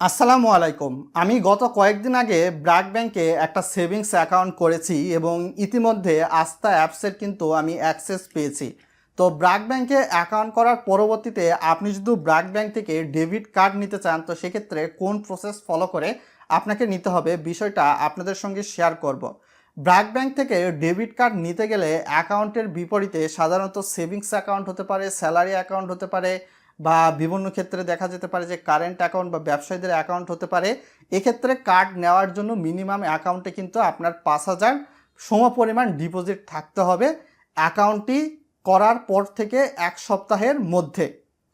আসসালামু আলাইকুম। আমি গত কয়েকদিন আগে ব্র্যাক ব্যাংকে একটা সেভিংস অ্যাকাউন্ট করেছি এবং ইতিমধ্যে আস্থা অ্যাপসের কিন্তু আমি অ্যাক্সেস পেয়েছি। তো ব্র্যাক ব্যাংকে অ্যাকাউন্ট করার পরবর্তীতে আপনি যদি ব্র্যাক ব্যাংক থেকে ডেবিট কার্ড নিতে চান, তো সেক্ষেত্রে কোন প্রসেস ফলো করে আপনাকে নিতে হবে বিষয়টা আপনাদের সঙ্গে শেয়ার করব। ব্র্যাক ব্যাংক থেকে ডেবিট কার্ড নিতে গেলে অ্যাকাউন্টের বিপরীতে সাধারণত সেভিংস অ্যাকাউন্ট হতে পারে, স্যালারি অ্যাকাউন্ট হতে পারে বা বিভিন্ন ক্ষেত্রে দেখা যেতে পারে যে কারেন্ট অ্যাকাউন্ট বা ব্যবসায়ীদের অ্যাকাউন্ট হতে পারে, এক্ষেত্রে কার্ড নেওয়ার জন্য মিনিমাম অ্যাকাউন্টে কিন্তু আপনার পাঁচ হাজার সমপরিমাণ ডিপোজিট থাকতে হবে অ্যাকাউন্টটি করার পর থেকে এক সপ্তাহের মধ্যে।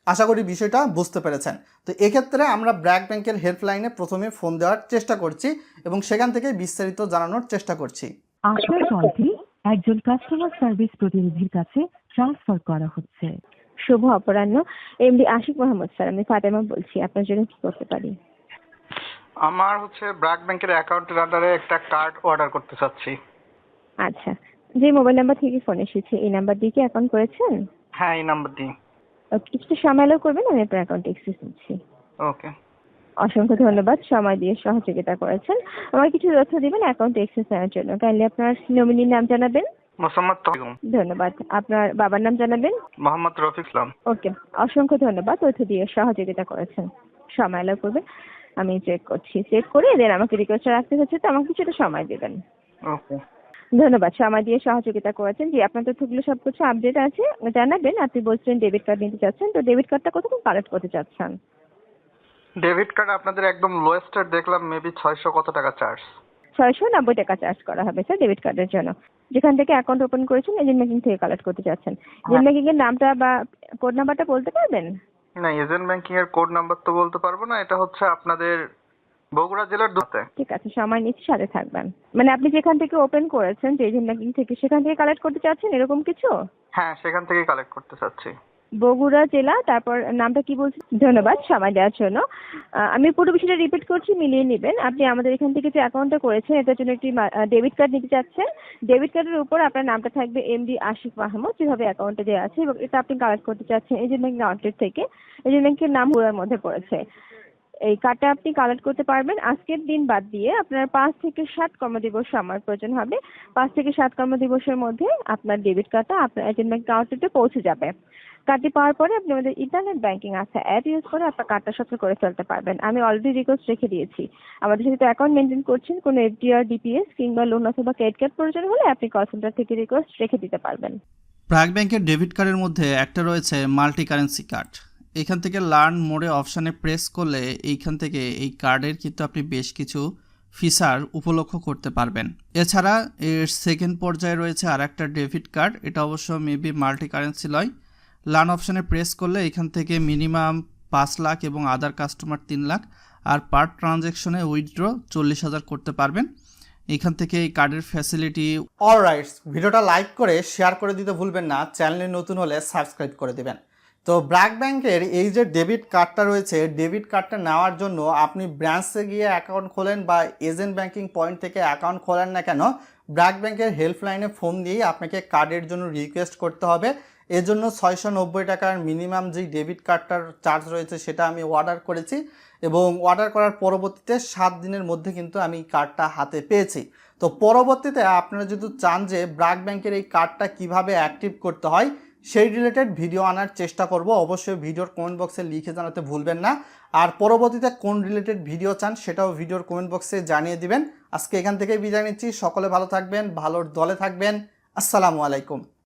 আশা করি বিষয়টা বুঝতে পেরেছেন। তো এক্ষেত্রে আমরা ব্র্যাক ব্যাংকের হেল্পলাইনে প্রথমে ফোন দেওয়ার চেষ্টা করছি এবং সেখান থেকে বিস্তারিত জানানোর চেষ্টা করছি। একজন কাস্টমার সার্ভিস প্রতিনিধির কাছে ট্রান্সফার করা হচ্ছে। শুভ অপরাহ্ন। এমডি আশিক মোহাম্মদ স্যার আমি ফাতেমা বলছি। আপনার জন্য কি করতে পারি? আমার হচ্ছে ব্র্যাক ব্যাংকের অ্যাকাউন্টের আন্ডারে একটা কার্ড অর্ডার করতে চাচ্ছি। আচ্ছা। যে মোবাইল নাম্বার থেকে ফোন এসেছে এই নাম্বার দিয়ে কি অ্যাকাউন্ট করেছেন? হ্যাঁ এই নাম্বার দিয়ে। কিছুটা সময় আলো করবেন আমি আপনার অ্যাকাউন্টে এক্সেস দিচ্ছি ওকে। অসংখ্য ধন্যবাদ সময় দিয়ে সহযোগিতা করেছেন। আমার কিছু তথ্য দিবেন অ্যাকাউন্টে এক্সেস নেওয়ার জন্য। কাইন্ডলি আপনার নমিনির নাম জানাবেন। মোসাম্মদ তহিম ধন্যবাদ। আপনার বাবার নাম জানাবেন? মোহাম্মদ রফিক ইসলাম ওকে। অসংখ্য ধন্যবাদ তথ্য দিয়ে সহযোগিতা করেছেন। সময় করবেন আমি চেক করছি। চেক করে দেন আমাকে রিকোয়েস্ট রাখতে হচ্ছে তো আমাকে কিছুটা সময় দেবেন। ওকে। ধন্যবাদ। সময় দিয়ে সহযোগিতা করেছেন। জি আপনার তথ্যগুলো সব কিছু আপডেট আছে জানাবেন। আপনি বলছেন ডেবিট কার্ড নিতে চাচ্ছেন তো ডেবিট কার্ডটা কতক্ষণ কালেক্ট করতে চাচ্ছেন? ডেবিট কার্ড আপনাদের একদম লোয়েস্টার দেখলাম মেবি ছয়শো কত টাকা চার্জ ছয়শো নব্বই টাকা চার্জ করা হবে স্যার ডেবিট কার্ডের জন্য। যেখান থেকে অ্যাকাউন্ট ওপেন করেছেন এজেন্ট ব্যাংকিং থেকে কালেক্ট করতে চাচ্ছেন এজেন্ট ব্যাংকিং এর নামটা বা কোড নাম্বারটা বলতে পারবেন? না এজেন্ট ব্যাংকিং এর কোড নাম্বার তো বলতে পারব না এটা হচ্ছে আপনাদের বগুড়া জেলার দোতে ঠিক আছে সময় নিচ্ছি সাথে থাকবেন। মানে আপনি যেখান থেকে ওপেন করেছেন যে এজেন্ট ব্যাংকিং থেকে সেখান থেকে কালেক্ট করতে চাচ্ছেন এরকম কিছু? হ্যাঁ সেখান থেকেই কালেক্ট করতে চাচ্ছি। বগুড়া জেলা, তারপর নামটা কি বলছি ধন্যবাদ, সময় দেওয়ার জন্য। আমি পুরো বিষয়টা রিপিট করছি, মিলিয়ে নেবেন। আপনি আমাদের এখান থেকে যে অ্যাকাউন্টটা করেছেন, এটার জন্য একটি ডেবিট কার্ড নিতে চাচ্ছেন। ডেবিট কার্ডের উপর আপনার নামটা থাকবে এমডি আশিক মাহমুদ, যেভাবে অ্যাকাউন্টে দেওয়া আছে, এবং এটা আপনি কালেক্ট করতে চাচ্ছেন এজেন্ট ব্যাংক আউটলেট থেকে। এজেন্ট ব্যাংকের নাম গুড়ার মধ্যে পড়েছে। এই কার্ডটা আপনি কালেক্ট করতে পারবেন। আজকের দিন বাদ দিয়ে আপনার পাঁচ থেকে সাত কর্মদিবস সময় প্রয়োজন হবে। পাঁচ থেকে সাত কর্মদিবসের মধ্যে আপনার ডেবিট কার্ডটা আপনার এজেন্ট ব্যাংক আউটলেটে পৌঁছে যাবে। কার্ডটি পাওয়ার পরে আপনি আমাদের ইন্টারনেট ব্যাংকিং আছে অ্যাপ ইউজ করে আপনার কার্ডটা সচল করে ফেলতে পারবেন। আমি অলরেডি রিকোয়েস্ট রেখে দিয়েছি। আমাদের সাথে তো অ্যাকাউন্ট মেনটেন করছেন, কোনো এফডিআর ডিপিএস কিংবা লোন অথবা ক্রেডিট কার্ড প্রয়োজন হলে আপনি কল সেন্টার থেকে রিকোয়েস্ট রেখে দিতে পারবেন। ব্র্যাক ব্যাংকের ডেবিট কার্ডের মধ্যে একটা রয়েছে মাল্টি কারেন্সি কার্ড এখান থেকে লার্ন মোডে অপশানে প্রেস করলে এইখান থেকে এই কার্ডের কিন্তু আপনি বেশ কিছু ফিচার উপলক্ষ করতে পারবেন। এছাড়া এর সেকেন্ড পর্যায়ে রয়েছে আর একটা ডেবিট কার্ড এটা অবশ্য মেবি মাল্টি কারেন্সি লয়। লার্ন অপশানে প্রেস করলে এখান থেকে মিনিমাম পাঁচ লাখ এবং আদার কাস্টমার তিন লাখ। আর পার ট্রানজ্যাকশনে উইথড্র চল্লিশ হাজার করতে পারবেন। এখান থেকে এই কার্ডের ফ্যাসিলিটি অলরাইট ভিডিওটা লাইক করে শেয়ার করে দিতে ভুলবেন না। চ্যানেলে নতুন হলে সাবস্ক্রাইব করে দেবেন। তো ব্র্যাক ব্যাংকের এই যে ডেবিট কার্ডটা রয়েছে, ডেবিট কার্ডটা নেওয়ার জন্য আপনি ব্রাঞ্চে গিয়ে অ্যাকাউন্ট খোলেন বা এজেন্ট ব্যাংকিং পয়েন্ট থেকে অ্যাকাউন্ট খোলেন না কেন, ব্র্যাক ব্যাংকের হেল্পলাইনে ফোন দিয়েই আপনাকে কার্ডের জন্য রিকোয়েস্ট করতে হবে। এজন্য ছয়শো নব্বই টাকার মিনিমাম যেই ডেবিট কার্ডটার চার্জ রয়েছে সেটা আমি অর্ডার করেছি এবং অর্ডার করার পরবর্তীতে সাত দিনের মধ্যে কিন্তু আমি কার্ডটা হাতে পেয়েছি। তো পরবর্তীতে আপনারা যদি চান যে ব্র্যাক ব্যাংকের এই কার্ডটা কীভাবে অ্যাক্টিভ করতে হয় সেই রিলেটেড ভিডিও আনার চেষ্টা করব। অবশ্যই ভিডিওর কমেন্ট বক্সে লিখে জানাতে ভুলবেন না। আর পরবর্তীতে কোন রিলেটেড ভিডিও চান সেটাও ভিডিওর কমেন্ট বক্সে জানিয়ে দিবেন। আজকে এখান থেকে বিদায় নিচ্ছি। সকলে ভালো থাকবেন, ভালোর দলে থাকবেন। আসসালামু আলাইকুম।